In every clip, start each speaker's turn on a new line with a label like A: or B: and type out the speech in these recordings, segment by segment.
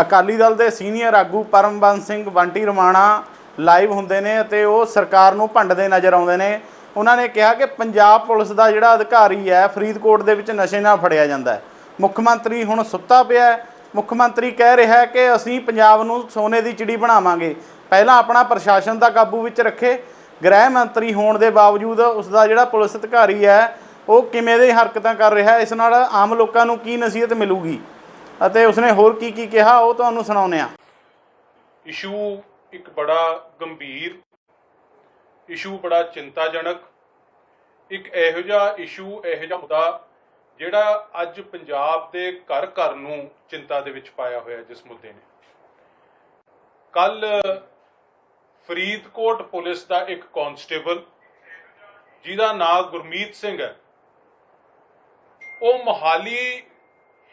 A: ਅਕਾਲੀ ਦਲ ਦੇ ਸੀਨੀਅਰ ਆਗੂ ਪਰਮਬੰਸ ਸਿੰਘ ਬੰਟੀ ਰਮਾਣਾ ਲਾਈਵ ਹੁੰਦੇ ਨੇ ਅਤੇ ਉਹ ਸਰਕਾਰ ਨੂੰ ਭੰਡਦੇ ਨਜ਼ਰ ਆਉਂਦੇ ਨੇ। ਉਹਨਾਂ ਨੇ ਕਿਹਾ ਕਿ ਪੰਜਾਬ ਪੁਲਿਸ ਦਾ ਜਿਹੜਾ ਅਧਿਕਾਰੀ ਹੈ, ਫਰੀਦਕੋਟ ਦੇ ਵਿੱਚ ਨਸ਼ੇ ਨਾਲ ਫੜਿਆ ਜਾਂਦਾ ਹੈ। ਮੁੱਖ ਮੰਤਰੀ ਹੁਣ ਸੁੱਤਾ ਪਿਆ ਹੈ। ਮੁੱਖ ਮੰਤਰੀ ਕਹਿ ਰਿਹਾ ਹੈ ਕਿ ਅਸੀਂ ਪੰਜਾਬ ਨੂੰ ਸੋਨੇ ਦੀ ਚਿੜੀ ਬਣਾਵਾਂਗੇ। ਪਹਿਲਾਂ ਆਪਣਾ ਪ੍ਰਸ਼ਾਸਨ ਦਾ ਕਾਬੂ ਵਿੱਚ ਰੱਖੇ। ਗ੍ਰਹਿ ਮੰਤਰੀ ਹੋਣ ਦੇ ਬਾਵਜੂਦ ਉਸ ਦਾ ਜਿਹੜਾ ਪੁਲਿਸ ਅਧਿਕਾਰੀ ਹੈ, ਉਹ ਕਿਵੇਂ ਦੇ ਹਰਕਤਾਂ ਕਰ ਰਿਹਾ ਹੈ, ਇਸ ਨਾਲ ਆਮ ਲੋਕਾਂ ਨੂੰ ਕੀ ਨਸੀਹਤ ਮਿਲੂਗੀ? ਅਤੇ ਉਸਨੇ ਹੋਰ ਕੀ ਕੀ ਕਿਹਾ, ਉਹ ਤੁਹਾਨੂੰ ਸੁਣਾਉਂਦੇ ਆ
B: ਇਸ਼ੂ ਇੱਕ ਬੜਾ ਗੰਭੀਰ, ਇਸ਼ੂ ਬੜਾ ਚਿੰਤਾਜਨਕ, ਇੱਕ ਇਹੋ ਜਿਹਾ ਇਸ਼ੂ, ਇਹੋ ਜਿਹਾ ਮੁੱਦਾ ਜਿਹੜਾ ਅੱਜ ਪੰਜਾਬ ਦੇ ਘਰ ਘਰ ਨੂੰ ਚਿੰਤਾ ਦੇ ਵਿੱਚ ਪਾਇਆ ਹੋਇਆ ਜਿਸ ਮੁੱਦੇ ਨੇ। ਕੱਲ ਫਰੀਦਕੋਟ ਪੁਲਿਸ ਦਾ ਇੱਕ ਕਾਂਸਟੇਬਲ, ਜਿਹਦਾ ਨਾਮ ਗੁਰਮੀਤ ਸਿੰਘ ਹੈ, ਉਹ ਮੋਹਾਲੀ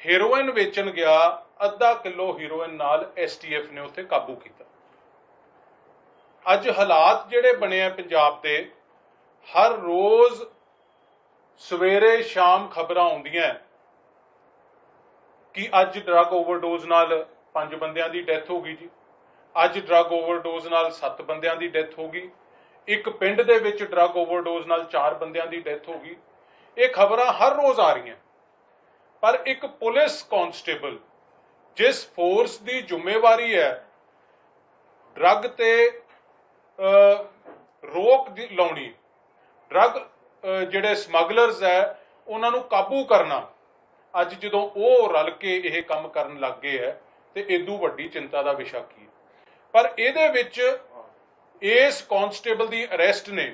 B: ਹੈਰੋਇਨ ਵੇਚਣ ਗਿਆ, ਅੱਧਾ ਕਿਲੋ ਹੈਰੋਇਨ ਨਾਲ ਐਸਟੀਐਫ ਨੇ ਉੱਥੇ ਕਾਬੂ ਕੀਤਾ। ਅੱਜ ਹਾਲਾਤ ਜਿਹੜੇ ਬਣੇ ਆ ਪੰਜਾਬ ਦੇ, ਹਰ ਰੋਜ਼ ਸਵੇਰੇ ਸ਼ਾਮ ਖਬਰਾਂ ਆਉਂਦੀਆਂ ਕਿ ਅੱਜ ਡਰੱਗ ਓਵਰਡੋਜ਼ ਨਾਲ ਪੰਜ ਬੰਦਿਆਂ ਦੀ ਡੈਥ ਹੋ ਗਈ ਜੀ। ਅੱਜ ਡਰੱਗ ਓਵਰਡੋਜ਼ ਨਾਲ ਸੱਤ ਬੰਦਿਆਂ ਦੀ ਡੈਥ ਹੋ ਗਈ। ਇੱਕ ਪਿੰਡ ਦੇ ਵਿੱਚ ਡਰੱਗ ਓਵਰਡੋਜ਼ ਨਾਲ ਚਾਰ ਬੰਦਿਆਂ ਦੀ ਡੈਥ ਹੋ ਗਈ। ਇਹ ਖਬਰਾਂ ਹਰ ਰੋਜ਼ ਆ ਰਹੀਆਂ। ਪਰ ਇੱਕ ਪੁਲਿਸ ਕਾਂਸਟੇਬਲ ਜਿਸ ਫੋਰਸ ਦੀ ਜ਼ਿੰਮੇਵਾਰੀ ਹੈ, ਡਰੱਗ ਤੇ ਰੋਕ ਦੀ ਲਾਉਣੀ, ਡਰੱਗ ਜਿਹੜੇ ਸਮਗਲਰਸ ਹੈ, ਉਹਨਾਂ ਨੂੰ ਕਾਬੂ ਕਰਨਾ। ਅੱਜ ਜਦੋਂ ਉਹ ਰਲ ਕੇ ਇਹ ਕੰਮ ਕਰਨ ਲੱਗ ਗਏ ਹੈ, ਤੇ ਇਦੋਂ ਵੱਡੀ ਚਿੰਤਾ ਦਾ ਵਿਸ਼ਾ ਕੀ ਹੈ? ਪਰ ਇਹਦੇ ਵਿੱਚ ਇਸ ਕਾਂਸਟੇਬਲ ਦੀ ਅਰੈਸਟ ਨੇ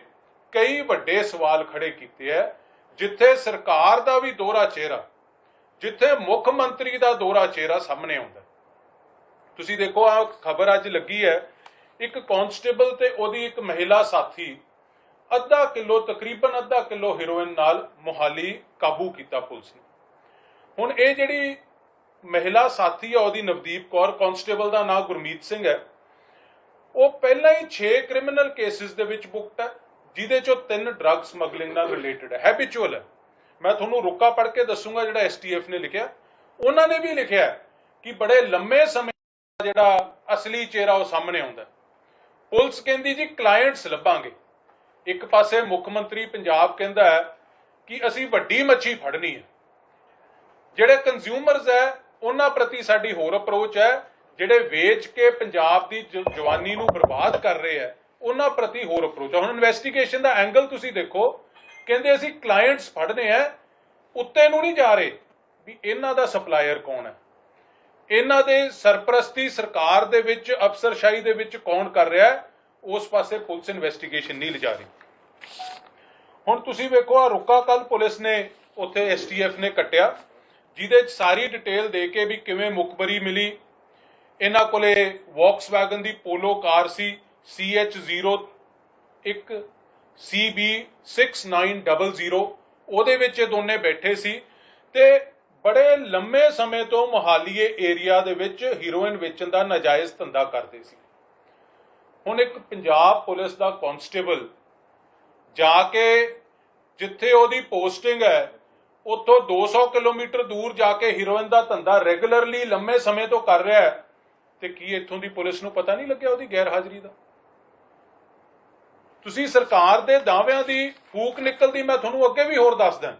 B: ਕਈ ਵੱਡੇ ਸਵਾਲ ਖੜੇ ਕੀਤੇ ਹੈ, ਜਿੱਥੇ ਸਰਕਾਰ ਦਾ ਵੀ ਦੋਹਰਾ ਚਿਹਰਾ ਜਿੱਥੇ ਮੁੱਖ ਮੰਤਰੀ ਦਾ ਦੋਹਰਾ ਚਿਹਰਾ ਸਾਹਮਣੇ ਆਉਂਦਾ ਤੁਸੀਂ ਦੇਖੋ ਆ ਖਬਰ ਅੱਜ ਲੱਗੀ ਹੈ। ਇੱਕ ਕਾਂਸਟੇਬਲ ਤੇ ਉਹਦੀ ਇੱਕ ਮਹਿਲਾ ਸਾਥੀ ਅੱਧਾ ਕਿਲੋ, ਤਕਰੀਬਨ ਅੱਧਾ ਕਿਲੋ ਹੈਰੋਇਨ ਨਾਲ ਮੁਹਾਲੀ ਕਾਬੂ ਕੀਤਾ ਪੁਲਿਸ ਨੇ। ਹੁਣ ਇਹ ਜਿਹੜੀ ਮਹਿਲਾ ਸਾਥੀ ਹੈ ਉਹਦੀ ਨਵਦੀਪ ਕੌਰ, ਕਾਂਸਟੇਬਲ ਦਾ ਨਾਮ ਗੁਰਮੀਤ ਸਿੰਘ ਹੈ। ਉਹ ਪਹਿਲਾਂ ਹੀ 6 ਕ੍ਰਿਮੀਨਲ ਕੇਸਿਸ ਦੇ ਵਿੱਚ ਬੁਕਟ ਹੈ, ਜਿਹਦੇ ਚੋਂ ਤਿੰਨ ਡਰੱਗ ਸਮਗਲਿੰਗ ਨਾਲ ਰਿਲੇਟਡ ਹੈ। ਹੈਬਿਚੁਅਲ ਹੈ। ਮੈਂ ਤੁਹਾਨੂੰ ਰੁੱਕਾ ਪੜ ਕੇ ਦੱਸੂਗਾ ਜਿਹੜਾ ਐਸਟੀਐਫ ਨੇ ਲਿਖਿਆ। ਉਹਨਾਂ ਨੇ ਵੀ ਲਿਖਿਆ ਕਿ ਬੜੇ ਲੰਮੇ ਸਮੇਂ ਜਿਹੜਾ ਅਸਲੀ ਚਿਹਰਾ ਉਹ ਸਾਹਮਣੇ ਆਉਂਦਾ ਪੁਲਿਸ ਕਹਿੰਦੀ ਜੀ ਕਲਾਇੰਟਸ ਲੱਭਾਂਗੇ। ਇੱਕ ਪਾਸੇ ਮੁੱਖ ਮੰਤਰੀ ਪੰਜਾਬ ਕਹਿੰਦਾ ਹੈ ਕਿ ਅਸੀਂ ਵੱਡੀ ਮੱਛੀ ਫੜਨੀ ਹੈ। ਜਿਹੜੇ ਕੰਜ਼ਿਊਮਰਸ ਹੈ, ਉਹਨਾਂ ਪ੍ਰਤੀ ਸਾਡੀ ਹੋਰ ਅਪਰੋਚ ਹੈ। ਜਿਹੜੇ ਵੇਚ ਕੇ ਪੰਜਾਬ ਦੀ ਜਵਾਨੀ ਨੂੰ ਬਰਬਾਦ ਕਰ ਰਹੇ ਹੈ, ਉਹਨਾਂ ਪ੍ਰਤੀ ਹੋਰ ਅਪਰੋਚ ਹੁਣ ਇਨਵੈਸਟੀਗੇਸ਼ਨ ਦਾ ਐਂਗਲ ਤੁਸੀਂ ਦੇਖੋ। ਕਹਿੰਦੇ ਅਸੀਂ ਕਲਾਇੰਟਸ ਫੜਨੇ ਆ, ਉੱਤੇ ਨੂੰ ਨਹੀਂ ਜਾ ਰਹੇ ਵੀ ਇਹਨਾਂ ਦਾ ਸਪਲਾਇਰ ਕੌਣ ਹੈ। ਇਹਨਾਂ ਦੇ ਸਰਪ੍ਰਸਤੀ ਸਰਕਾਰ ਦੇ ਵਿੱਚ, ਅਫਸਰਸ਼ਾਹੀ ਦੇ ਵਿੱਚ ਕੌਣ ਕਰ ਰਿਹਾ ਉਸ ਪਾਸੇ ਪੁਲਿਸ ਇਨਵੈਸਟੀਗੇਸ਼ਨ ਨਹੀਂ ਲਿਜਾ ਰਹੀ। ਹੁਣ ਤੁਸੀਂ ਵੇਖੋ ਆ ਰੁਕਾ ਕੱਲ ਪੁਲਿਸ ਨੇ ਉੱਥੇ ਐਸਟੀਐਫ ਨੇ ਕੱਟਿਆ, ਜਿਹਦੇ ਚ ਸਾਰੀ ਡਿਟੇਲ ਦੇ ਕੇ ਵੀ ਕਿਵੇਂ ਮੁਖਬਰੀ ਮਿਲੀ। ਇਹਨਾਂ ਕੋਲੇ ਵੌਕਸਵੈਗਨ ਦੀ ਪੋਲੋ ਕਾਰ ਸੀ CH01 CB6900 ਉਹਦੇ ਵਿੱਚ ਇਹ ਦੋਨੇ ਬੈਠੇ ਸੀ ਤੇ ਬੜੇ ਲੰਮੇ ਸਮੇਂ ਤੋਂ ਮੁਹਾਲੀਏ ਏਰੀਆ ਦੇ ਵਿੱਚ ਹੀਰੋਇਨ ਵੇਚਣ ਦਾ ਨਾਜਾਇਜ਼ ਧੰਦਾ ਕਰਦੇ ਸੀ। ਹੁਣ ਇੱਕ ਪੰਜਾਬ ਪੁਲਿਸ ਦਾ ਕਨਸਟੇਬਲ ਜਾ ਕੇ ਜਿੱਥੇ ਉਹਦੀ ਪੋਸਟਿੰਗ ਹੈ, ਉੱਥੋਂ 200 ਕਿਲੋਮੀਟਰ ਦੂਰ ਜਾ ਕੇ ਹੀਰੋਇਨ ਦਾ ਧੰਦਾ ਰੈਗੂਲਰਲੀ ਲੰਮੇ ਸਮੇਂ ਤੋਂ ਕਰ ਰਿਹਾ ਤੇ ਕੀ ਇੱਥੋਂ ਦੀ ਪੁਲਿਸ ਨੂੰ ਪਤਾ ਨਹੀਂ ਲੱਗਿਆ ਉਹਦੀ ਗੈਰ ਹਾਜ਼ਰੀ ਦਾ? ਤੁਸੀਂ ਸਰਕਾਰ ਦੇ ਦਾਅਵਿਆਂ ਦੀ ਫੂਕ ਨਿਕਲਦੀ, ਮੈਂ ਤੁਹਾਨੂੰ ਅੱਗੇ ਵੀ ਹੋਰ ਦੱਸਦਾ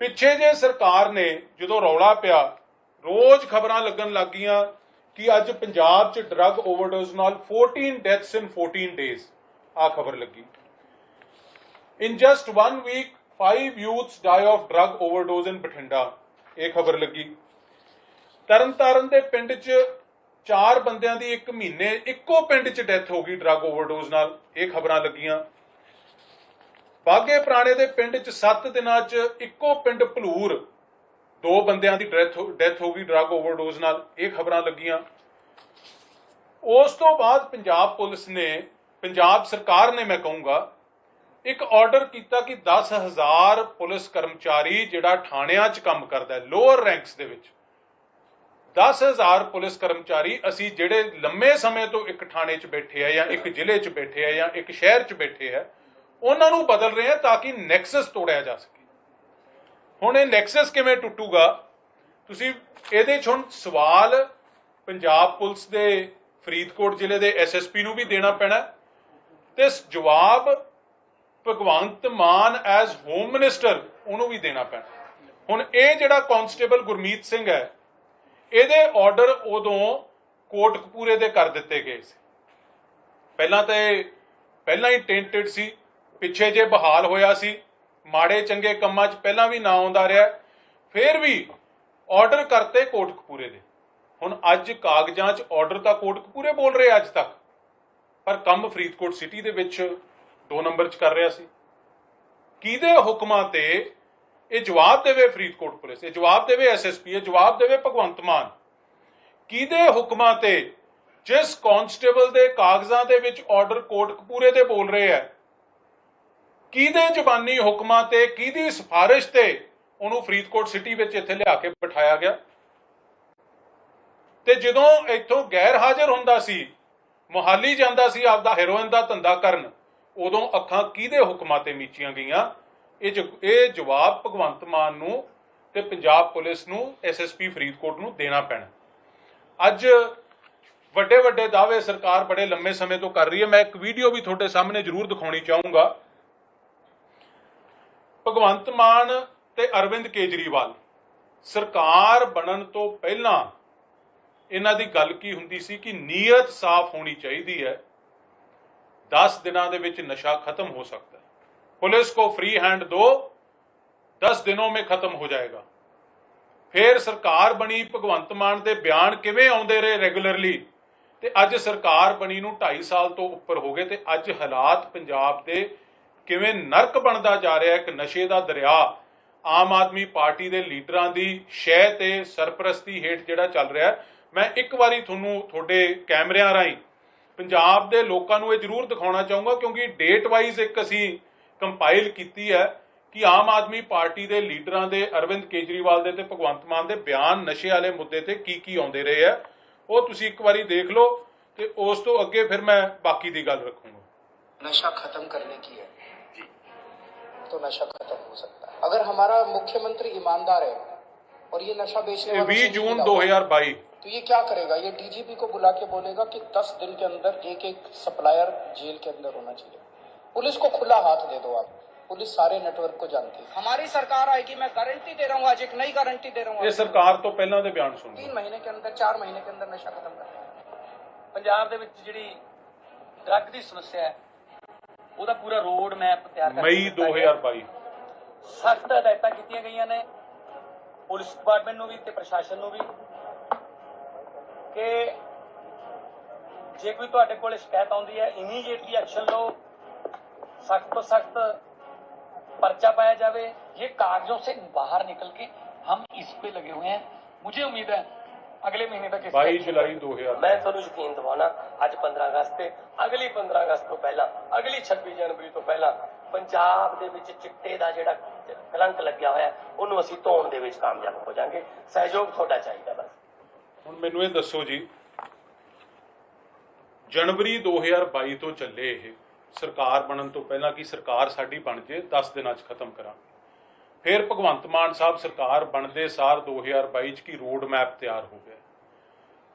B: ਪਿੱਛੇ ਜੇ ਸਰਕਾਰ ਨੇ ਜਦੋਂ ਰੌਲਾ ਪਿਆ, ਰੋਜ਼ ਖਬਰਾਂ ਲੱਗਣ ਲੱਗੀਆਂ ਕਿ ਅੱਜ ਪੰਜਾਬ 'ਚ ਡਰੱਗ ਓਵਰਡੋਜ਼ ਨਾਲ 14 ਡੈਥਸ ਇਨ 14 ਡੇਜ਼ ਆ ਖਬਰ ਲੱਗੀ। In just 1 week 5 youths die of drug overdose in Bathinda, ਇਹ ਖਬਰ ਲੱਗੀ। ਤਰਨਤਾਰਨ ਦੇ ਪਿੰਡ 'ਚ ਚਾਰ ਬੰਦਿਆਂ ਦੀ ਇੱਕ ਮਹੀਨੇ ਇੱਕੋ ਪਿੰਡ 'ਚ ਡੈਥ ਹੋ ਗਈ ਡਰੱਗ ਓਵਰਡੋਜ਼ ਨਾਲ, ਇਹ ਖਬਰਾਂ ਲੱਗੀਆਂ। ਬਾਗੇ ਪੁਰਾਣੇ ਦੇ ਪਿੰਡ 'ਚ 7 ਦਿਨਾਂ 'ਚ ਇੱਕੋ ਪਿੰਡ ਭਲੂਰ, ਦੋ ਬੰਦਿਆਂ ਦੀ ਡੈਥ ਡੈਥ ਹੋ ਗਈ ਡਰੱਗ ਓਵਰਡੋਜ਼ ਨਾਲ, ਇਹ ਖਬਰਾਂ ਲੱਗੀਆਂ। ਉਸ ਤੋਂ ਬਾਅਦ ਪੰਜਾਬ ਪੁਲਿਸ ਨੇ, ਪੰਜਾਬ ਸਰਕਾਰ ਨੇ ਮੈਂ ਕਹੂੰਗਾ, ਇੱਕ ਆਰਡਰ ਕੀਤਾ ਕਿ 10000 ਪੁਲਿਸ ਕਰਮਚਾਰੀ ਜਿਹੜਾ ਥਾਣਿਆਂ 'ਚ ਕੰਮ ਕਰਦਾ ਲੋਅਰ ਰੈਂਕਸ ਦੇ ਵਿੱਚ 10000 ਪੁਲਿਸ ਕਰਮਚਾਰੀ ਅਸੀਂ ਜਿਹੜੇ ਲੰਮੇ ਸਮੇਂ ਤੋਂ ਇੱਕ ਥਾਣੇ 'ਚ ਬੈਠੇ ਆ ਜਾਂ ਇੱਕ ਜ਼ਿਲ੍ਹੇ 'ਚ ਬੈਠੇ ਆ ਜਾਂ ਇੱਕ ਸ਼ਹਿਰ 'ਚ ਬੈਠੇ ਆ, ਉਹਨਾਂ ਨੂੰ ਬਦਲ ਰਹੇ ਆ ਤਾਂ ਕਿ ਨੈਕਸਸ ਤੋੜਿਆ ਜਾ ਸਕੇ। ਹੁਣ ਇਹ ਨੈਕਸਸ ਕਿਵੇਂ ਟੁੱਟੂਗਾ? ਤੁਸੀਂ ਇਹਦੇ 'ਚ ਹੁਣ ਸਵਾਲ ਪੰਜਾਬ ਪੁਲਿਸ ਦੇ, ਫਰੀਦਕੋਟ ਜ਼ਿਲ੍ਹੇ ਦੇ ਐਸਐਸਪੀ ਨੂੰ ਵੀ ਦੇਣਾ ਪੈਣਾ। ਤੇ ਜਵਾਬ Bhagwant Mann as home minister ਉਹਨੂੰ ਵੀ ਦੇਣਾ ਪੈਣਾ। ਹੁਣ ਇਹ ਜਿਹੜਾ ਕਾਂਸਟੇਬਲ ਗੁਰਮੀਤ ਸਿੰਘ ਹੈ ਇਹਦੇ ਆਰਡਰ ਉਦੋਂ ਕੋਟਕਪੂਰੇ ਦੇ ਕਰ ਦਿੱਤੇ ਗਏ ਸੀ। ਪਹਿਲਾਂ ਤਾਂ ਪਹਿਲਾਂ ਹੀ ਟੈਂਟਡ ਸੀ, ਪਿੱਛੇ ਜੇ ਬਹਾਲ ਹੋਇਆ ਸੀ, ਮਾੜੇ ਚੰਗੇ ਕੰਮਾਂ 'ਚ ਪਹਿਲਾਂ ਵੀ ਨਾ ਆਉਂਦਾ ਰਿਹਾ, ਫਿਰ ਵੀ ਆਰਡਰ ਕਰਤੇ ਕੋਟਕਪੂਰੇ ਦੇ। ਹੁਣ ਅੱਜ ਕਾਗਜ਼ਾਂ 'ਚ ਆਰਡਰ ਤਾਂ ਕੋਟਕਪੂਰੇ ਬੋਲ ਰਹੇ ਅੱਜ ਤੱਕ, ਪਰ ਕੰਮ ਫਰੀਦਕੋਟ ਸਿਟੀ ਦੇ ਵਿੱਚ ਦੋ ਨੰਬਰ 'ਚ ਕਰ ਰਿਹਾ ਸੀ। ਕਿਹਦੇ ਹੁਕਮਾਂ ਤੇ ਇਹ ਜਵਾਬ ਦੇਵੇ ਫਰੀਦਕੋਟ ਪੁਲਿਸ, ਇਹ ਜਵਾਬ ਦੇਵੇ ਐਸਐਸਪੀ ਇਹ ਜਵਾਬ ਦੇਵੇ ਭਗਵੰਤ ਮਾਨ। ਕਿਹਦੇ ਹੁਕਮਾਂ ਤੇ ਜਿਸ ਕਾਂਸਟੇਬਲ ਦੇ ਕਾਗਜ਼ਾਂ ਦੇ ਵਿੱਚ ਆਰਡਰ ਕੋਟਕਪੂਰੇ ਦੇ ਬੋਲ ਰਹੇ ਹੈ, ਕਿਹਦੇ ਜ਼ਬਾਨੀ ਹੁਕਮਾਂ ਤੇ, ਕਿਹਦੀ ਸਿਫਾਰਿਸ਼ ਤੇ ਉਹਨੂੰ ਫਰੀਦਕੋਟ ਸਿਟੀ ਵਿੱਚ ਇੱਥੇ ਲਿਆ ਕੇ ਬਿਠਾਇਆ ਗਿਆ? ਤੇ ਜਦੋਂ ਇੱਥੋਂ ਗੈਰ ਹਾਜ਼ਰ ਹੁੰਦਾ ਸੀ, ਮੁਹਾਲੀ ਜਾਂਦਾ ਸੀ, ਆਪਦਾ ਹੈਰੋਇਨ ਦਾ ਧੰਦਾ ਕਰਨ, ਉਦੋਂ ਅੱਖਾਂ ਕਿਹਦੇ ਹੁਕਮਾਂ ਤੇ ਮੀਚੀਆਂ ਗਈਆਂ? ਇਹ ਇਹ ਜਵਾਬ ਭਗਵੰਤ ਮਾਨ ਨੂੰ ਤੇ ਪੰਜਾਬ ਪੁਲਿਸ ਨੂੰ ਐਸਐਸਪੀ ਫਰੀਦਕੋਟ ਨੂੰ ਦੇਣਾ ਪੈਣਾ। ਅੱਜ ਵੱਡੇ ਵੱਡੇ ਦਾਅਵੇ ਸਰਕਾਰ ਬੜੇ ਲੰਮੇ ਸਮੇਂ ਤੋਂ ਕਰ ਰਹੀ ਹੈ। ਮੈਂ ਇੱਕ ਵੀਡੀਓ ਵੀ ਤੁਹਾਡੇ ਸਾਹਮਣੇ ਜ਼ਰੂਰ ਦਿਖਾਉਣੀ ਚਾਹੂੰਗਾ। ਭਗਵੰਤ ਮਾਨ ਤੇ ਅਰਵਿੰਦ ਕੇਜਰੀਵਾਲ, ਸਰਕਾਰ ਬਣਨ ਤੋਂ ਪਹਿਲਾਂ ਇਹਨਾਂ ਦੀ ਗੱਲ ਕੀ ਹੁੰਦੀ ਸੀ ਕਿ ਨੀਅਤ ਸਾਫ਼ ਹੋਣੀ ਚਾਹੀਦੀ ਹੈ। 10 ਦਿਨਾਂ ਦੇ ਵਿੱਚ ਨਸ਼ਾ ਖਤਮ ਹੋ ਸਕਦਾ ਹੈ ਪੁਲਿਸ को फ्री हैंड दो 10 ਦਿਨੋਂ में ਖਤਮ ਹੋ ਜਾਏਗਾ ਫਿਰ ਸਰਕਾਰ ਬਣੀ ਭਗਵੰਤ ਮਾਨ ਦੇ ਬਿਆਨ ਕਿਵੇਂ ਆਉਂਦੇ ਰਹੇ ਰੈਗੂਲਰਲੀ ਤੇ ਅੱਜ ਸਰਕਾਰ ਬਣੀ ਨੂੰ 2.5 ਸਾਲ ਤੋਂ ਉੱਪਰ ਹੋ ਗਏ ਤੇ ਅੱਜ ਹਾਲਾਤ ਪੰਜਾਬ ਦੇ ਕਿਵੇਂ ਨਰਕ ਬਣਦਾ ਜਾ ਰਿਹਾ ਹੈ ਇੱਕ ਨਸ਼ੇ ਦਾ ਦਰਿਆ ਆਮ ਆਦਮੀ ਪਾਰਟੀ ਦੇ ਲੀਡਰਾਂ ਦੀ ਸ਼ਹਿ ਤੇ ਸਰਪ੍ਰਸਤੀ ਹੇਠ ਜਿਹੜਾ ਚੱਲ ਰਿਹਾ ਹੈ ਮੈਂ ਇੱਕ ਵਾਰੀ ਤੁਹਾਨੂੰ ਤੁਹਾਡੇ ਕੈਮਰਿਆਂ ਰਾਹੀਂ ਪੰਜਾਬ ਦੇ ਲੋਕਾਂ ਨੂੰ ਇਹ ਜ਼ਰੂਰ ਦਿਖਾਉਣਾ ਚਾਹੂੰਗਾ ਕਿਉਂਕਿ ਡੇਟ ਵਾਈਜ਼ ਇੱਕ ਅਸੀਂ ਕੰਪਾਈਲ ਕੀਤੀ ਹੈ ਕਿ ਆਮ ਆਦਮੀ ਪਾਰਟੀ ਦੇ ਲੀਡਰਾਂ ਦੇ ਅਰਵਿੰਦ ਕੇਜਰੀਵਾਲ ਦੇ ਤੇ ਭਗਵੰਤ ਮਾਨ ਦੇ ਬਿਆਨ ਨਸ਼ੇ ਵਾਲੇ ਮੁੱਦੇ ਤੇ ਕੀ ਕੀ ਆਉਂਦੇ ਰਹੇ ਆ ਉਹ ਤੁਸੀਂ ਇੱਕ ਵਾਰੀ ਦੇਖ ਲਓ ਤੇ ਉਸ ਤੋਂ ਅੱਗੇ ਫਿਰ ਮੈਂ ਬਾਕੀ ਦੀ ਗੱਲ ਰੱਖੂੰਗਾ
C: नशा खत्म करने की है तो नशा खत्म हो सकता है अगर हमारा मुख्यमंत्री ईमानदार है और ये नशा बेचने
B: ਇਹ
C: वालों
B: 20
C: से
B: ਜੂਨ
C: नहीं मिला,
B: 2022
C: तो ये क्या करेगा ये डीजीपी को बुला के बोलेगा कि 10 दिन के अंदर एक एक सप्लायर जेल के अंदर होना चाहिए पुलिस को खुला हाथ दे दो आप पुलिस सारे नेटवर्क को जानती है हमारी सरकार आएगी मैं गारंटी दे रहा हूँ आज एक नई गारंटी दे रहा
B: ਇਹ
C: हूँ
B: ਸਰਕਾਰ ਤੋਂ ਪਹਿਲਾਂ ਦੇ ਬਿਆਨ ਸੁਣੋ
C: तीन महीने के अंदर चार महीने के अंदर नशा खत्म कर
D: ਪੰਜਾਬ ਦੇ ਵਿੱਚ ਜਿਹੜੀ ਡਰੱਗ ਦੀ ਸਮੱਸਿਆ ਹੈ ਉਹਦਾ ਪੂਰਾ ਰੋਡ ਮੈਪ ਤਿਆਰ ਕਰਕੇ
B: ਮਈ 2022
D: ਸਖਤ ਹਦਾਇਤਾਂ ਕੀਤੀਆਂ ਗਈਆਂ ਨੇ ਪੁਲਿਸ ਡਿਪਾਰਟਮੈਂਟ ਨੂੰ ਵੀ ਤੇ ਪ੍ਰਸ਼ਾਸਨ ਨੂੰ ਵੀ ਕਿ ਜੇ ਕੋਈ ਤੁਹਾਡੇ ਕੋਲ ਸ਼ਿਕਾਇਤ ਆਉਂਦੀ ਹੈ ਇਮੀਡੀਏਟਲੀ ਐਕਸ਼ਨ ਲਓ सख्त तो सख्त पर्चा पाया जावे
E: ये कागजों से बाहर निकल के हम इस पे लगे हुए हैं मुझे उम्मीद है अगले महीने तक इसका
B: 22 ਜੁਲਾਈ 2022
F: ਮੈਂ ਤੁਹਾਨੂੰ ਯਕੀਨ ਦਿਵਾਉਣਾ ਅੱਜ 15 ਅਗਸਤ ਤੇ ਅਗਲੀ 15 ਅਗਸਤ ਤੋਂ ਪਹਿਲਾਂ ਅਗਲੀ 26 ਜਨਵਰੀ ਤੋਂ ਪਹਿਲਾਂ ਪੰਜਾਬ ਦੇ ਵਿੱਚ ਚਿੱਟੇ ਦਾ ਜਿਹੜਾ ਕਲੰਕ ਲੱਗਿਆ ਹੋਇਆ ਹੈ, ਉਹਨੂੰ ਅਸੀਂ ਧੋਣ ਦੇ ਵਿੱਚ ਕਾਮਯਾਬ ਹੋ ਜਾਾਂਗੇ ਸਹਿਯੋਗ ਤੁਹਾਡਾ ਚਾਹੀਦਾ ਬਸ
B: ਹੁਣ ਮੈਨੂੰ ਇਹ ਦੱਸੋ ਜੀ ਜਨਵਰੀ 2022 ਤੋਂ ਚੱਲੇ ਇਹ ਸਰਕਾਰ ਬਣਨ ਤੋਂ ਪਹਿਲਾਂ ਕਿ ਸਰਕਾਰ ਸਾਡੀ ਬਣ ਜੇ 10 ਦਿਨਾਂ 'ਚ ਖਤਮ ਕਰਾਂ ਫਿਰ ਭਗਵੰਤ ਮਾਨ ਸਾਹਿਬ ਸਰਕਾਰ ਬਣਦੇ ਸਾਰ 2022 'ਚ ਕੀ ਰੋਡ ਮੈਪ ਤਿਆਰ ਹੋ ਗਿਆ।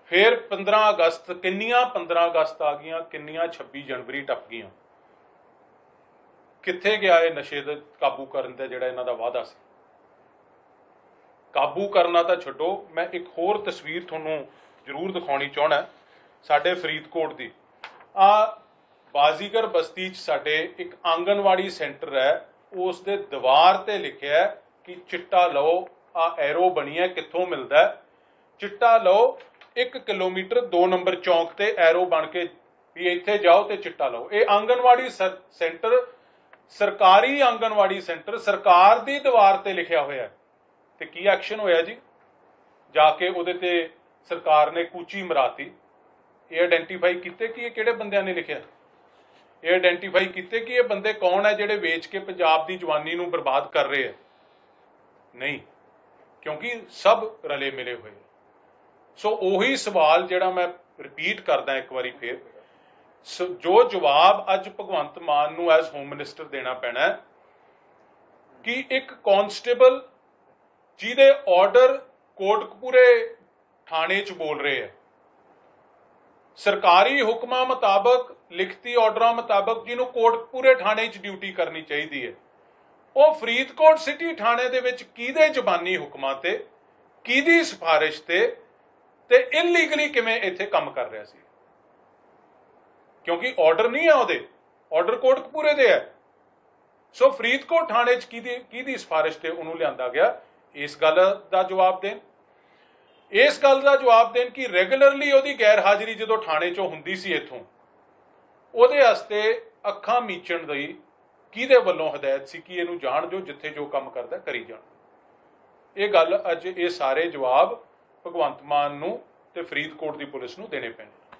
B: ਫਿਰ 15 ਅਗਸਤ, ਕਿੰਨੀਆਂ 15 ਅਗਸਤ ਆ ਗਈਆਂ, ਕਿੰਨੀਆਂ 26 ਜਨਵਰੀ ਟੱਪ ਗਈਆਂ। ਕਿੱਥੇ ਗਿਆ ਇਹ ਨਸ਼ੇ ਦੇ ਕਾਬੂ ਕਰਨ ਦਾ ਜਿਹੜਾ ਇਹਨਾਂ ਦਾ ਵਾਅਦਾ ਸੀ? ਕਾਬੂ ਕਰਨਾ ਤਾਂ ਛੱਡੋ, ਮੈਂ ਇੱਕ ਹੋਰ ਤਸਵੀਰ ਤੁਹਾਨੂੰ ਜ਼ਰੂਰ ਦਿਖਾਉਣੀ ਚਾਹਣਾ ਸਾਡੇ ਫਰੀਦਕੋਟ ਦੀ। ਆ ਬਾਜ਼ੀਗਰ ਬਸਤੀ 'ਚ ਸਾਡੇ ਇੱਕ ਆਂਗਨਵਾੜੀ ਸੈਂਟਰ ਹੈ, ਉਸ ਦੇ ਦੀਵਾਰ ਤੇ ਲਿਖਿਆ ਕਿ ਚਿੱਟਾ ਲਓ ਆ ਐਰੋ ਬਣੀ ਕਿੱਥੋਂ ਮਿਲਦਾ ਚਿੱਟਾ ਲਓ 1 ਕਿਲੋਮੀਟਰ 2 ਨੰਬਰ ਚੌਂਕ ਤੇ ਐਰੋ ਬਣ ਕੇ ਵੀ ਇੱਥੇ ਜਾਓ ਤੇ ਚਿੱਟਾ ਲਓ। ਇਹ ਆਂਗਨਵਾੜੀ ਸੈਂਟਰ, ਸਰਕਾਰੀ ਆਂਗਨਵਾੜੀ ਸੈਂਟਰ, ਸਰਕਾਰ ਦੀ ਦੀਵਾਰ ਤੇ ਲਿਖਿਆ ਹੋਇਆ ਹੈ। ਤੇ ਕੀ ਐਕਸ਼ਨ ਹੋਇਆ ਜੀ? ਜਾ ਕੇ ਉਹਦੇ ਤੇ ਸਰਕਾਰ ਨੇ ਕੂਚੀ ਮਰਾਤੀ। ਇਹ ਆਇਡੈਂਟੀਫਾਈ ਕੀਤੇ ਕਿ ਇਹ ਕਿਹੜੇ ਬੰਦਿਆਂ ਨੇ ਲਿਖਿਆ? ਇਹ ਆਇਡੈਂਟੀਫਾਈ ਕੀਤੇ ਕਿ ਇਹ ਬੰਦੇ ਕੌਣ ਹੈ ਜਿਹੜੇ ਵੇਚ ਕੇ ਪੰਜਾਬ ਦੀ ਜਵਾਨੀ ਨੂੰ ਬਰਬਾਦ ਕਰ ਰਹੇ ਹੈ? ਨਹੀਂ, ਕਿਉਂਕਿ ਸਭ ਰਲੇ ਮਿਲੇ ਹੋਏ ਸੋ ਉਹੀ ਸਵਾਲ ਜਿਹੜਾ ਮੈਂ ਰਿਪੀਟ ਕਰਦਾ ਇੱਕ ਵਾਰੀ ਫੇਰ। ਜੋ ਜਵਾਬ ਅੱਜ ਭਗਵੰਤ ਮਾਨ ਨੂੰ ਐਜ਼ ਹੋਮ ਮਿਨਿਸਟਰ ਦੇਣਾ ਪੈਣਾ ਹੈ, ਕਿ ਇੱਕ ਕਾਂਸਟੇਬਲ ਜਿਹਦੇ ਆਰਡਰ ਕੋਟਕਪੂਰੇ ਥਾਣੇ 'ਚ ਬੋਲ ਰਹੇ ਹੈ। ਸਰਕਾਰੀ ਹੁਕਮਾਂ ਮੁਤਾਬਕ, ਲਿਖਤੀ ਆਰਡਰਾਂ ਮੁਤਾਬਕ ਜਿਹਨੂੰ ਕੋਟਕਪੂਰੇ ਥਾਣੇ 'ਚ ਡਿਊਟੀ ਕਰਨੀ ਚਾਹੀਦੀ ਹੈ। ਉਹ ਫਰੀਦਕੋਟ ਸਿਟੀ ਥਾਣੇ ਦੇ ਵਿੱਚ ਕਿਹਦੇ ਜ਼ਬਾਨੀ ਹੁਕਮਾਂ ਤੇ, ਕਿਹਦੀ ਸਿਫਾਰਿਸ਼ ਤੇ ਤੇ ਇਲੀਗਲੀ ਕਿਵੇਂ ਇੱਥੇ ਕੰਮ ਕਰ ਰਿਹਾ ਸੀ? ਕਿਉਂਕਿ ਆਰਡਰ ਨਹੀਂ ਹੈ ਉਹਦੇ ਆਰਡਰ ਕੋਟਕਪੂਰੇ ਦੇ ਹੈ ਸੋ ਫਰੀਦਕੋਟ ਥਾਣੇ 'ਚ ਕਿਹਦੀ ਕਿਹਦੀ ਸਿਫਾਰਿਸ਼ ਤੇ ਉਹਨੂੰ ਲਿਆਂਦਾ ਗਿਆ? ਇਸ ਗੱਲ ਦਾ ਜਵਾਬ ਦੇਣ। ਇਸ ਗੱਲ ਦਾ ਜਵਾਬ ਦੇਣ ਕਿ ਰੈਗੂਲਰਲੀ ਉਹਦੀ ਗੈਰ ਹਾਜ਼ਰੀ ਜਦੋਂ ਥਾਣੇ 'ਚੋਂ ਹੁੰਦੀ ਸੀ ਇੱਥੋਂ, ਉਹਦੇ ਵਾਸਤੇ ਅੱਖਾਂ ਮੀਚਣ ਦੀ ਕਿਹਦੇ ਵੱਲੋਂ ਹਦਾਇਤ ਸੀ ਕਿ ਇਹਨੂੰ ਜਾਣ ਦਿਓ ਜਿੱਥੇ ਜੋ ਕੰਮ ਕਰਦਾ ਕਰੀ ਜਾਣ। ਇਹ ਗੱਲ ਅੱਜ ਇਹ ਸਾਰੇ ਜਵਾਬ ਭਗਵੰਤ ਮਾਨ ਨੂੰ ਤੇ ਫਰੀਦਕੋਟ ਦੀ ਪੁਲਿਸ ਨੂੰ ਦੇਣੇ ਪੈਣੇ